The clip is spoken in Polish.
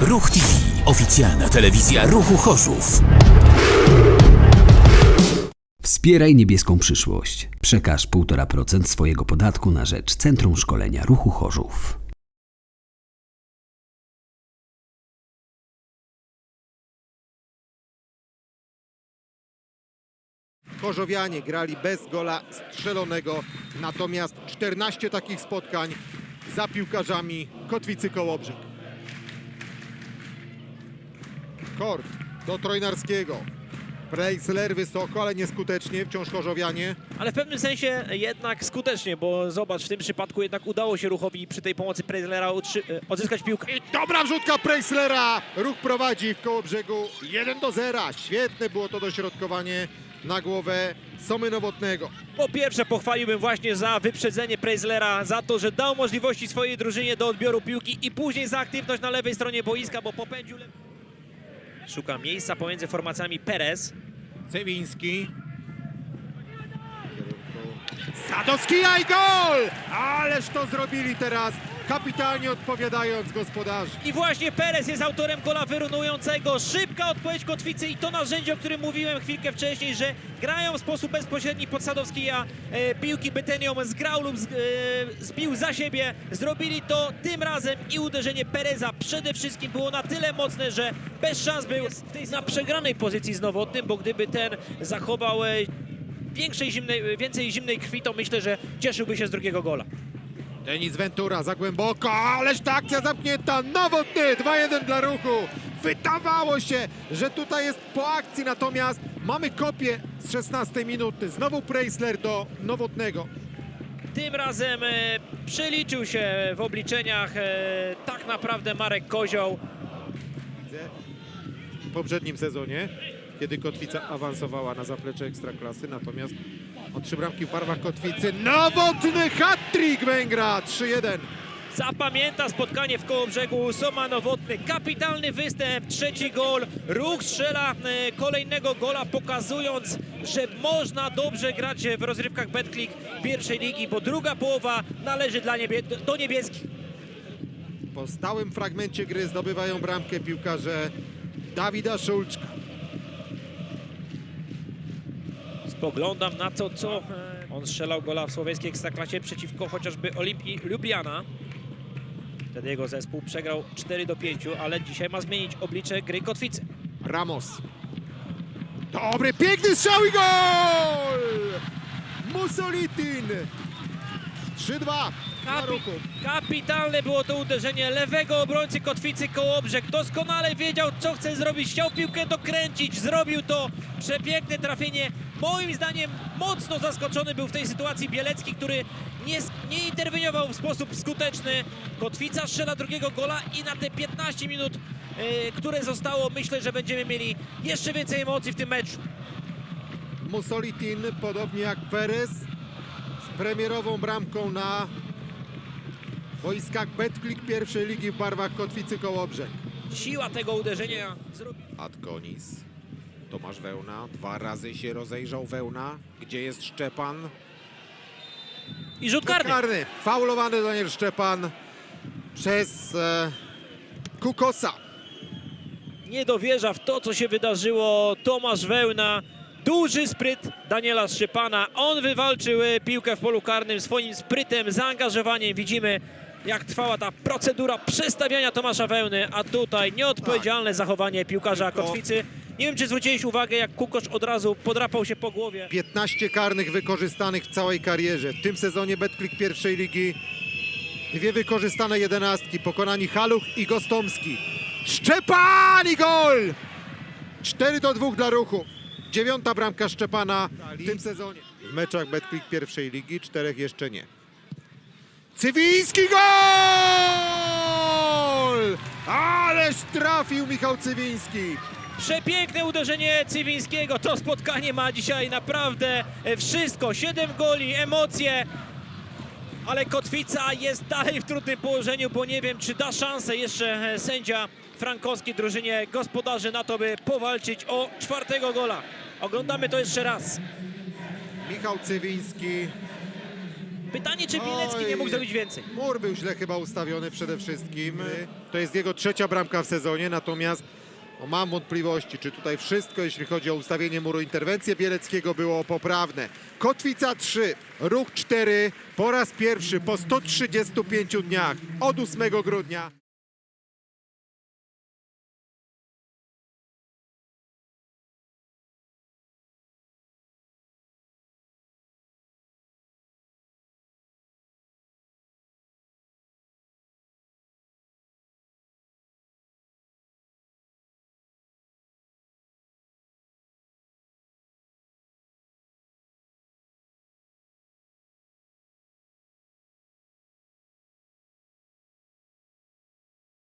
Ruch TV. Oficjalna telewizja Ruchu Chorzów. Wspieraj niebieską przyszłość. Przekaż 1,5% swojego podatku na rzecz Centrum Szkolenia Ruchu Chorzów. Chorzowianie grali bez gola strzelonego, natomiast 14 takich spotkań za piłkarzami Kotwicy Kołobrzeg. Kort do Trojnarskiego. Preisler wysoko, ale nieskutecznie, wciąż Chorzowianie. Ale w pewnym sensie jednak skutecznie, bo zobacz, w tym przypadku jednak udało się Ruchowi przy tej pomocy utrzy- e, odzyskać piłkę. I dobra wrzutka Preislera! Ruch prowadzi w Kołobrzegu 1 do 0. Świetne było to dośrodkowanie na głowę Somy Nowotnego. Po pierwsze pochwaliłbym właśnie za wyprzedzenie Prezlera, za to, że dał możliwości swojej drużynie do odbioru piłki i później za aktywność na lewej stronie boiska, bo popędził... Szuka miejsca pomiędzy formacjami Perez. Cewiński. Sadowski i gol! Ależ to zrobili teraz, kapitalnie odpowiadając gospodarzy. I właśnie Perez jest autorem gola wyrównującego. Szybka odpowiedź Kotwicy i to narzędzie, o którym mówiłem chwilkę wcześniej, że grają w sposób bezpośredni pod Sadowski, a e, piłki Betenią zgrał lub z, e, zbił za siebie. Zrobili to tym razem i uderzenie Pereza przede wszystkim było na tyle mocne, że bez szans był w tej na przegranej pozycji z Nowotnym, bo gdyby ten zachował e, większej zimnej, więcej zimnej krwi, to myślę, że cieszyłby się z drugiego gola. Denis Ventura za głęboko, ależ ta akcja zamknięta, Nowotny, 2-1 dla ruchu. Wydawało się, że tutaj jest po akcji, natomiast mamy kopię z 16 minuty. Znowu Preisler do Nowotnego. Tym razem e, przeliczył się w obliczeniach e, tak naprawdę Marek Kozioł. w poprzednim sezonie, kiedy Kotwica awansowała na zaplecze Ekstraklasy, natomiast o trzy bramki w barwach Kotwicy, nowotny hat-trick Węgra, 3-1. Zapamięta spotkanie w Kołobrzegu Soma Nowotny. Kapitalny występ, trzeci gol. Ruch strzela e, kolejnego gola, pokazując, że można dobrze grać w rozrywkach Betclick pierwszej ligi, bo druga połowa należy dla niebie do niebieskich. Po stałym fragmencie gry zdobywają bramkę piłkarze Dawida Szulczka. Spoglądam na to, co on strzelał gola w słowiańskiej ekstraklasie przeciwko chociażby Olimpii Lubliana. Wtedy jego zespół przegrał 4 do 5, ale dzisiaj ma zmienić oblicze gry Kotwicy. Ramos. Dobry, piękny strzał i gol! Musolitin. 3-2 dla Kapi kapitalne było to uderzenie lewego obrońcy Kotwicy Kołobrzeg. Doskonale wiedział, co chce zrobić. Chciał piłkę dokręcić. Zrobił to. Przepiękne trafienie. Moim zdaniem mocno zaskoczony był w tej sytuacji Bielecki, który nie, nie interweniował w sposób skuteczny. Kotwica strzela drugiego gola i na te 15 minut, e, które zostało, myślę, że będziemy mieli jeszcze więcej emocji w tym meczu. Musolitin, podobnie jak Perez, z premierową bramką na boiskach Betclick pierwszej ligi w barwach Kotwicy Kołobrzeg. Siła tego uderzenia zrobi. Adkonis. Tomasz Wełna. Dwa razy się rozejrzał Wełna. Gdzie jest Szczepan? I rzut karny. Karny. Faulowany Daniel Szczepan przez e, Kukosa. nie dowierza w to, co się wydarzyło. Tomasz Wełna, duży spryt Daniela Szczepana. On wywalczył e, piłkę w polu karnym swoim sprytem, zaangażowaniem. Widzimy, jak trwała ta procedura przestawiania Tomasza Wełny, a tutaj nieodpowiedzialne zachowanie piłkarza Tylko- Kotwicy. Nie wiem, czy zwróciłeś uwagę, jak Kukosz od razu podrapał się po głowie. 15 karnych wykorzystanych w całej karierze. W tym sezonie Betclick pierwszej ligi dwie wykorzystane jedenastki. Pokonani Haluch i Gostomski. Szczepan i gol! 4 do 2 dla ruchu. Dziewiąta bramka Szczepana w tym sezonie. W meczach Betclick pierwszej ligi czterech jeszcze nie. Cywiński gol! Ależ trafił Michał Cywiński. Przepiękne uderzenie Cywińskiego. To spotkanie ma dzisiaj naprawdę e, wszystko. Siedem goli, emocje. Ale Kotwica jest dalej w trudnym położeniu, bo nie wiem, czy da szansę jeszcze e, sędzia frankowskiej drużynie gospodarzy na to, by powalczyć o czwartego gola. Oglądamy to jeszcze raz. Michał Cywiński Pytanie, czy Bielecki nie mógł zrobić więcej? Mur był źle chyba ustawiony przede wszystkim. To jest jego trzecia bramka w sezonie, natomiast no, mam wątpliwości, czy tutaj wszystko, jeśli chodzi o ustawienie muru, interwencje Bieleckiego było poprawne. Kotwica 3, ruch 4, po raz pierwszy po 135 dniach od 8 grudnia.